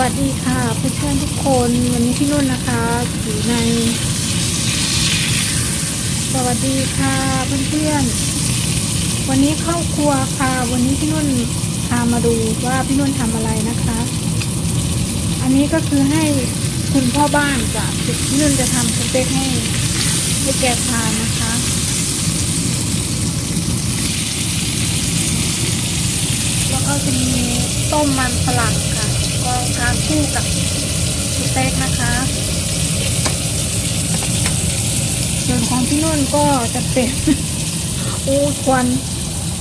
วัสดีค่ะเพื่อนๆทุกคนวันนี้พี่นุ่นนะคะอยู่ใน สวัสดีค่ะเพื่อนๆวันนี้เข้าครัวค่ะ วันนี้พี่นุ่นพามาดูว่าพี่นุ่นทำอะไรนะคะ อันนี้ก็คือให้คุณพ่อบ้านจะพี่นุ่นจะทำสเต็กให้ให้แกทานนะคะแล้วก็จะมีต้มมันฝรั่งค่ะ ทานคู่กับสเต็กนะคะ ส่วนของพี่นุ่นก็จะเป็น อู้ควัน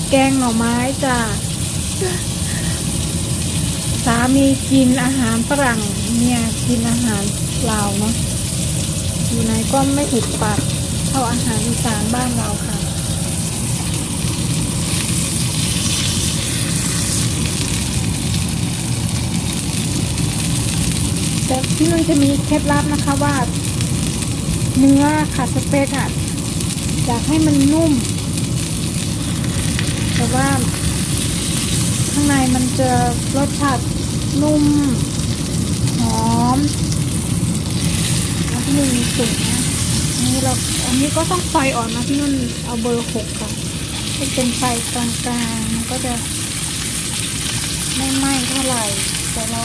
แกงหน่อไม้จ้ะสามีกินอาหารฝรั่งเมียกินอาหารลาวเนาะอยู่ไหนก็ไม่ถูกปากเท่าอาหารอีสานบ้านเราค่ะ แต่ พี่นุ่นจะมีเคล็ดลับนะคะว่า เนื้อค่ะสเต็กอะอยากให้มันนุ่ม แต่ว่า ข้างในมันจะรสชาตินุ่ม หอมแล้วพี่นุ่นมีสูตรนะอันนี้เราอันนี้ก็ต้องไฟอ่อนนะพี่นุ่นเอาเบอร์หกค่ะให้เป็นไฟกลางๆมันก็จะไม่ไหม้เท่าไหร่แต่เรา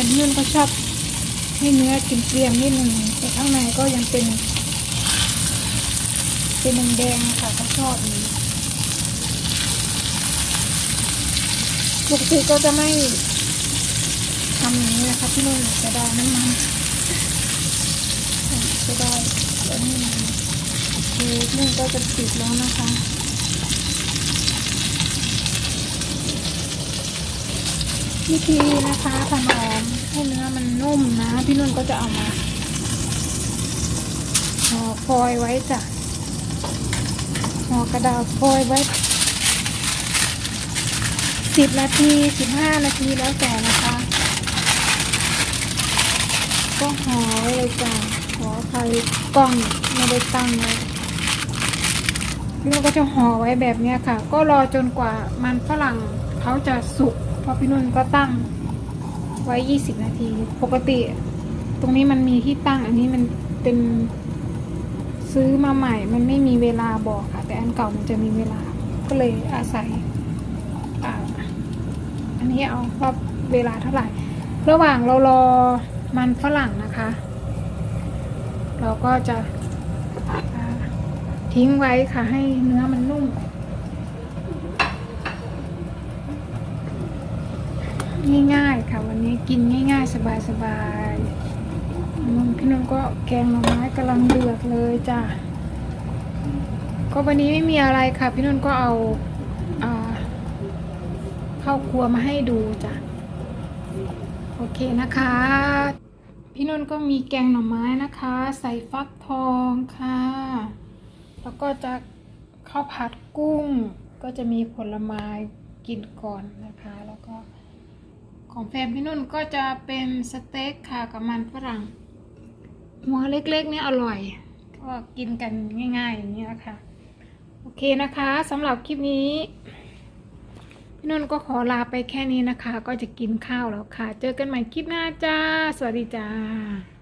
นพี่นุ่นก็ชอบให้เนื้อกินเกรียมนิดนึงแต่ข้างในก็ยังเป็น เป็นแดงๆค่ะเขาชอบนี้ปกติก็จะไม่ทำอย่างนี้นะคะพี่นุ่นจะได้น้ำมันจะได้แล้วนี่คือนึ่งก็จะติดแล้วนะคะวิธีนะคะถนอมให้เนื้อมันนุ่มนะ พี่นุ่นก็จะเอามาห่อฟอยไว้จ้ะห่อกระดาษฟอยไว้สิบนาทีสิบห้านาทีแล้วแต่นะคะ ก็ห่อไว้เลยจ้ะขอใครกล้องไม่ได้ตั้งไว้พี่นุ่นก็จะห่อไว้แบบเนี้ยค่ะ ก็รอจนกว่ามันฝรั่งเขาจะสุกเพราะพี่นุ่นก็ตั้งไว้ 20 นาที ปกติ ตรงนี้มันมีที่ตั้ง อันนี้มันเป็นซื้อมาใหม่ มันไม่มีเวลาบอกค่ะ แต่อันเก่ามันจะมีเวลา ก็เลยอาศัยอันนี้เอาว่าเวลาเท่าไหร่ ระหว่างเรารอมันฝรั่งนะคะ เราก็จะทิ้งไว้ค่ะให้เนื้อมันนุ่ม ง่ายๆค่ะ วันนี้กินง่ายๆ สบายๆ นุ่นพี่นุ่นก็แกงหน่อไม้กำลังเดือดเลยจ้ะก็วันนี้ไม่มีอะไรค่ะ พี่นุ่นก็เอาอาเข้าวครัวมาให้ดูจ้ะโอเคนะคะ พี่นุ่นก็มีแกงหน่อไม้นะคะ ใส่ฟักทองค่ะ แล้วก็จะข้าวผัดกุ้ง ก็จะมีผลไม้กินก่อนนะคะ แล้วก็ของแฟนพี่นุ่นก็จะเป็นสเต็กค่ะกับมันฝรั่ง หัวเล็กๆเนี่ยอร่อย ก็กินกันง่ายๆอย่างนี้นะคะ โอเคนะคะสำหรับคลิปนี้พี่นุ่นก็ขอลาไปแค่นี้นะคะ ก็จะกินข้าวแล้วค่ะ เจอกันใหม่คลิปหน้าจ้า สวัสดีจ้า